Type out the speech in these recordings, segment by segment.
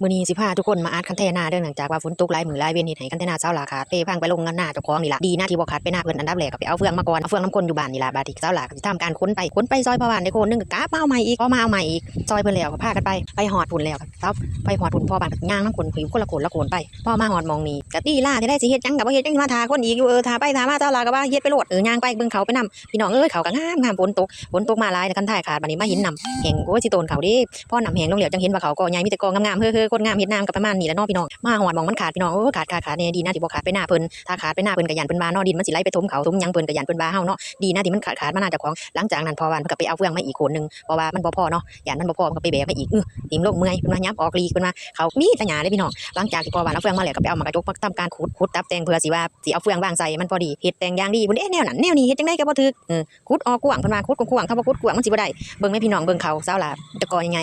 มื้อนี้สิพาทุกคนมาอัดคันแทนาเด้อหลังจากว่าฝนตกหลายมือหลายเว้นเฮ็ดให้คันแทนาเสาหลาขาดเปพังไปลงงานหน้าเจ้าของนี่ละดีหนะที่บ่ขาดไปหน้าเพิ่อนอันดับแรกก็ไปเอาเฟืองมาก่อนเอาเฟืองน้ำคนอยู่บ้านนี่ละบาดนี้เสาหลาก็สิทำการค้นไปค้นไปซอยพ่อบ้านได้คนนึงกับมาเอาใหม่อีกพอมาเอาใหม่อีกซอยเพิ่อนแล้วก็พากันไปไปหอดพุ่นแล้วก็เสาไปหอดพุ่นพ่อบ้านย่างน้ำคนผิวคนละคนละคนไปพ่อมาหอดมองนี่ก็ตีล่าจะได้สิเฮ็ดจังก็บ่เฮ็ดจังมาทาคนอีกอยู่เออทาไปทามาเสาหลาก็ว่าเฮ็ดไปโหลดเออย่างไปเบิ่งเขาไปนํพี่น้องเอ้ยเขาก็งามงามฝนตกฝนตกมาหลายคันท้ายขาดบัดนี้มาหินนำแห่งโอ้ยสิโตนเขาดิพ่อนำแห่งลงเหลียวจังเห็นว่าเขาก็ใหญ่มีแต่กองงามๆเฮ้อๆคนงามเฮ็ดน้ำกับประมาณนี้แหละเนาะพี่น้องมาหอดมองมันขาดพี่น้องโอ้ขาดขาดขาดแน่ดีนะที่บ่ขาดไปหน้าเพิ่นถ้าขาดไปหน้าเพิ่นก็ยันเพิ่นบ้าเนาะดินมันสิไหลไปถมเขาถมหยังเพิ่นก็ยันเพิ่นบ้าเฮาเนาะดีนะที่มันขาดขาดมาหน้าเจ้าของหลังจากนั้นพอวันเพิ่นก็ไปเอาเฟืองมาอีกคนนึงเพราะว่ามันบ่พอเนาะยันมันบ่พอมันก็ไปแบกมาอีกอื้อติมโลกเมื่อยเพิ่นว่ายับออกลีกเพิ่นว่าเขามีแตะหยาเลยพี่น้องหลังจากที่พอวันเอาเฟืองมาแล้วก็ไปเอามากระจกมาทำการขุดขุดตับแตงเพื่อสิว่าสิเอาเฟืองวางใส่มันพอดีเฮ็ดแตงอย่างดีเพิ่นเอ๊ะแนวนั้นแนวนี้เฮ็ดจังไดก็บ่ถึกเออขุดออกกว้างเพิ่นว่าขุดกว้างๆถ้าบ่ขุดกว้างมันสิบ่ได้เบิ่งแม่พี่น้องเบิ่งเขาสาวหลาตะกอยังไง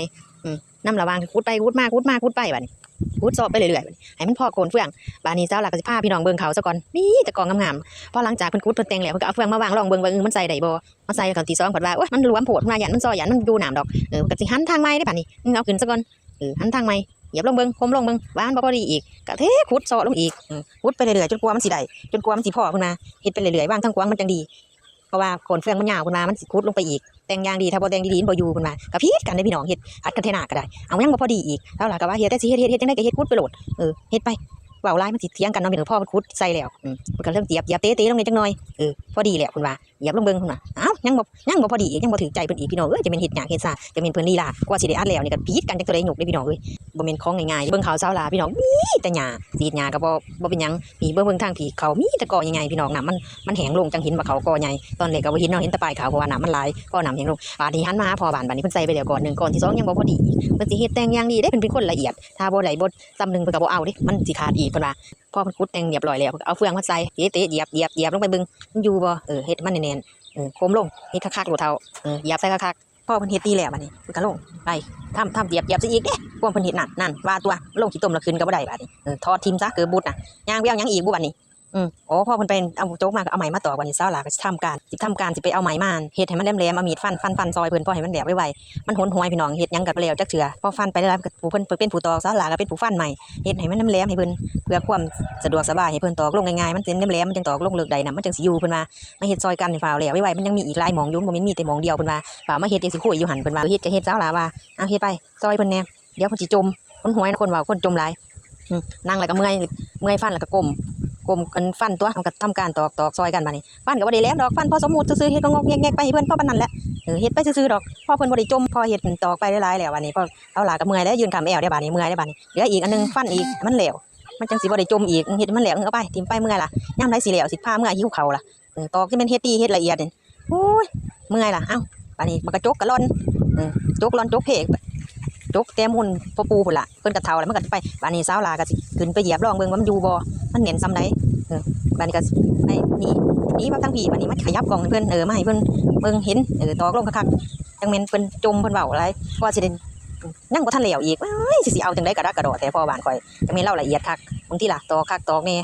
นำระวังขุดไปขุดมาขุดมาขุดไปบัดนี้ขุดซอบไปเรื่อยๆให้มันพอโคนเฟืองบ้าดนี้สาหลาก็สิพาพี่น้องเบิ่งเขาซะก่อนมีแต่กองงามๆพอหลังจากเพิ่นขุดเพิ่นแต่งแล้วเพิ่นก็เอาเฟืองมาวางลองเบิ่งว่าเออมันใส่ได้บ่มาใส่กันที่สองเพิ่นว่าโอ๊ยมันรวมโพดมาหยันมันซอยหยันมันอยู่น้ำดอกเออก็สิหันทางไม้ได้บัดนี้มึงเอาขึ้นซะก่อนเออหันทางไม้เหยียบลงเบิ่งคมลงเบิ่งวานบ่พอดีอีกก็เทขุดซอลงอีกเออขุดไปเรื่อยๆจนกว่ามันสิได้จนกว่ามันสิพอเพิ่นมาเฮ็ดไปเรื่อยๆวางทางกว้างมันจังดี ราะว่าคนเฟืองมันยาวเพิ่นมามันสิคุดลงไปอีกแต่งยางดีถ้าบ่แต่งดีดีนบ่อยู่เพิ่นมาก็ผิดกันได้พี่น้องเฮ็ดอัดกันเทนาก็ได้เอายังบ่พอดีอีกแล้วล่ะก็ว่าเฮ็ดแต่สิเฮ็ดเฮ็ดเฮ็ดจังได๋ก็เฮ็ดคุดไปโหลดเออเฮ็ดไปเว้าไลายมันสิเถียงกันเนาะพี่น้องพ่อมันคุดใส่แล้วอืมมันก็เริ่มเหยียบเหยียบเตะๆลงนิดจังหน่อยเออพอดีแล้วเพิ่นว่าเหยียบลงเบิ่งเพิ่นว่าอ้าวยังบ่ยังบ่พอดีอีกยังบ่ถึงใจเพิ่นอีกพี่น้องเอ้ยจะเป็นเฮ็ดหยังเฮ็ดซ่าจะเป็นเพิ่นลีลากว่าสิได้อัดแล้วนี่ก็ผิดกันจังตัวใดหยกเด้พี่น้องเอ้ยบ่แม่นของง่ายๆเบิ่งข่าวเช้าลาพี่น้องมีแต่หญ้าสีดหญ้าก็บ่บ่เป็นหยังมีเบิ่งเบิ่งทางผีเขามีแต่ก่อใหญ่ๆพี่น้องน่ะมันมันแห้งลงจังเห็นว่าเขาก่อใหญ่ตอนแรกก็บ่เห็นเนาะเห็นแต่ปลายขาวเพราะว่าน้ำมันหลายก็น้ำแห้งลงบาดนี้หันมาหาพอบานบาดนี้เพิ่นใส่ไปแล้วก่อนหนึ่งก่อนที่สองยังบ่พอดีเพิ่นสิเฮ็ดแต่งอย่างดีได้เพิ่นเป็นคนละเอียดถ้าบ่ได้บ่จำหนึงเพิ่นก็บ่เอาเด้มันสิขาดอีกเพิ่นว่า พอมันขุดแต่งเรียบร้อยแล้วเอาเฟืองมาใส่เตะเตะเหยียบเหยียบเหยียบลงไปบึงมันอยู่บ่เออเฮ็ดมันแน่นๆเออโคมลงเฮ็ดคักๆโหลดเท่าเออเหยียบใส่คักๆพอมันเฮ็ดดีแล้วบัดนี้มันก็ลงไปทำทำเหยียบเหยียบซะอีกเด้พวกเพิ่นเฮ็ดนั่นนั่นว่าตัวลงขี้ต้มละคืนก็บ่ได้บัดนี้เออทอดทิมซะเกือบบุดน่ะย่างไปเอาหยังอีกบ่บัดนี้ อืมอ๋อพอเพิ่นไปเอาโจ๊กมาก็เอาไหมมาต่อวันนี้เช้าหลาก็สิทำการสิทำการสิไปเอาไหมมาเฮ็ดให้มันแหลมๆเอามีดฟันฟันฟันซอยเพิ่นพอให้มันแหลมไวๆมันหนหวยพี่น้องเฮ็ดหยังก็แล้วจักเทื่อพอฟันไปแล้วก็ผู้เพิ่นเป็นผู้ตอกเช้าหลาก็เป็นผู้ฟันใหม่เฮ็ดให้มันแหลมๆให้เพิ่นเพื่อความสะดวกสบายให้เพิ่นตอกลงง่ายๆมันเป็นแหลมๆมันจังตอกลงเลิกได้น่ะมันจังสิอยู่เพิ่นว่ามาเฮ็ดซอยกันให้ฟ้าวแล้วไวๆมันยังมีอีกหลายหมองอยู่บ่แม่นมีแต่หมองเดียวเพิ่นว่าฟ้าวมาเฮ็ดจังสิคุยอยู่หั่นเพิ่นว่าเฮ็ดก็เฮ็ดเช้าหลาว่าเอาเฮ็ดไปซอยเพิ่นแน่เดี๋ยวเพิ่นสิจมคนหวยคนว่าคนจมหลายนั่งแล้วก็เมื่อยเมื่อยฟันแล้วก็ก้ม กลมกันฟันตัวมันก็ทำการตอกตอกซอยกันมานี่ฟันก็บ่ได้แหลมดอกฟันพอสมมุติซื่อเฮ็ดก็งอกแงกๆไปเพิ่อนพ่อปานนั้นแหละเออเฮ็ดไปซื่อดอกพ่อเพิ่นบ่ได้จมพอเฮ็ดตอกไปหลายๆแล้ววันนี้พอเอาหลาก็เมื่อยแล้วยืนคำแอวได้บาดนี้เมื่อยได้บาดนี้เหลืออีกอันหนึงฟันอีกมันแหลวมันจังสิบ่ได้จมอีกเฮ็ดมันแหลวเอาไปทิ่มไปเมื่อยล่ะยามใดสิแหลวสิพาเมื่อยหิ้วเข่าล่ะเออตอกที่มันเฮ็ดดีเฮ็ดละเอียดนี่โอ้ยเมื่อยล่ะเอ้าบาดนี้มันก็จกกระล่อนเออจกล่อนจกเพกจกแต้มหุ่นปอปูพุ่นล่ะเพิ่นก็เฒ่าแล้วมันก็ไปบาดนี้สาวลาก็สิขึ้นไปเหยียบลองเบิ่งว่ามันอยู่บ่ มันแน่นซ้ำใดบันนี้ก็ไอ้นี่นี่มาทั้งพี่บันนี้มันขยับกล่องเพิ่อนเออมาให้เพิ่อนเบิ่งเห็นเออตอกลงคักๆจังแม่นเพิ่อนจมเพิ่อนเว้าอะไรก็สิได้ยังบ่ทันแล้วอีกเอ้ยสิสิเอาจังได๋กระดักกระโดดแต่พ่อบ้านข่อยจังแม่นเล่าละเอียดคักบางทีล่ะตอกคักตอกแน่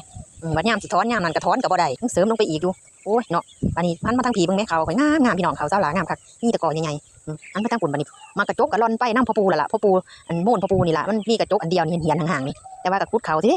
บัดยามสิถอนยามนั้นก็ถอนก็บ่ได้เสริมลงไปอีกอยู่โอ้ยเนาะบัดนี้พันมาทางพี่เบิ่งแม่เขาข่อยงามงามพี่น้องเขาสาหลางามคักมีแตะกอใหญ่ๆอืมอันไปทางปุ่นบัดนี้มากระจกกระลอนไปน้ำพ่อปูละล่ะพ่อปูอันโม่นพ่อปูนี่ล่ะมันมีกระจกอันเดียวนี่เหียนห่างๆนี่แต่ว่าก็ขุดเขาสิ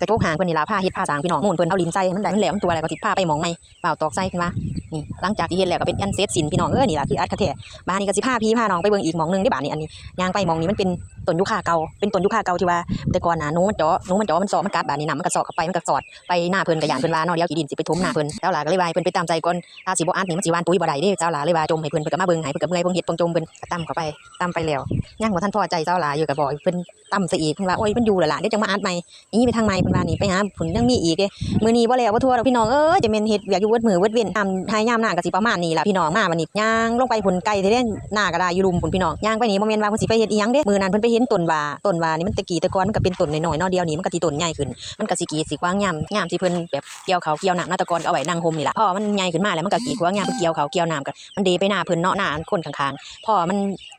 กระจกห่างเพิ่นนี่ล่ะผ้าเฮ็ดผ้าสางพี่น้องโม่นเพิ่นเอาลิ้นใส่ให้มันได้มันแหลมตัวอะไรก็ติดผ้าไปหมองไม่เปล่าตอกไส้ขึ้นมา นี่หลังจากที่เฮ็ดแล้วก็เป็นอันเสร็จสิ้นพี่น้องเอ้ยนี่ละคืออัดคาแท้บ้านนี้ก็สิพาพี่พาน้องไปเบิ่งอีกมองนึงได้บ้านนี้อันนี้ยางไปมองนี้มันเป็นต้นยูคาเก่าเป็นต้นยูคาเก่าที่ว่าแต่ก่อนน่ะนูมันจาะนูมันจาะมันสาะมันกัดบ้านนี้น่ะมันก็เสาะเข้าไปมันก็สอดไปหน้าเพิ่นก็ย่านเพิ่นว่าเนาะเดี๋ยวขี้ดินสิไปถมหน้าเพิ่นเจ้าหลาก็เลยว่าให้เพิ่นไปตามใจก่อนถ้าสิบ่อัดนี่มันสิวานปุ๋ยบ่ได้เด้เจ้าหลาเลยว่าจมให้เพิ่นเพิ่นก็มาเบิ่งให้เพิ่นก็เมื่อยเพิ่นเฮ็ดเพิ่นจมเพิ่นก็ตํเข้าไปตํไปแล้วยังบ่ทันพอใจเจ้าหลาอยู่ก็บอกให้เพิ่นตํซะอีกเพิ่นว่าโอ้ยเพิ่นอยู่แล้วล่ะเดี๋ยวจังมาอัดใหม่นี่ไปทางใหม่เพิ่นว่านี่ไปหาผลยังมีอีกเด้มื้อนี้บ่แล้วบ่ทั่วดอกพี่น้องเอ้ยจะแม่นเฮ็ดเวียกอยู่เวิดมือเวิดเว้นทำให้ยามหน้าก็สิประมาณนี้ล่ะพี่น้องมาวันนี้ย่างลงไปพุ่นไก่ที่เล่นหน้าก็ได้อยู่รุมพุ่นพี่น้องย่างไปนี่บ่แม่นว่าเพิ่นสิไปเฮ็ดอีหยังเด้มือนั้นเพิ่นไปเห็นต้นว่าต้นว่านี่มันตะกี้ต่ก่อนมันก็เป็นต้นน้อยๆเนาะเดียวนี้มันก็สิต้นใหญ่ขึ้นมันก็สิกีดสิกว้างยามยามที่เพิ่นแบบเกี่ยวเขาเกี่ยวน้ำนาตะกอนก็เอาไว้นั่งห่มนี่ล่ะพอมันใหญ่ขึ้นมาแล้วมันก็กีดกว้างยามเกี่ยวเขาเกี่ยวน้ำก็มันเดไปหน้าเพิ่นเนาะหน้าคนข้างๆพอมัน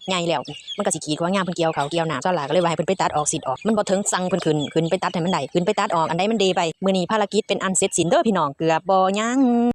ใหญ่แล้วมันก็สิกีดกว้างยามเพิ่นเกี่ยวเขาเกี่ยวน้ำซ่อนหลาก็เลยว่าให้เพิ่นไปตัดออกสิออกมันบ่ถึงสั่งเพิ่นขึ้นขึ้นไปตัดให้มันได้ขึ้นไปตัดออกอันใดมันเดไปมื้อนี้ภารกิจเป็นอันเสร็จสิ้นเด้อพี่น้องเกือบบ่ยัง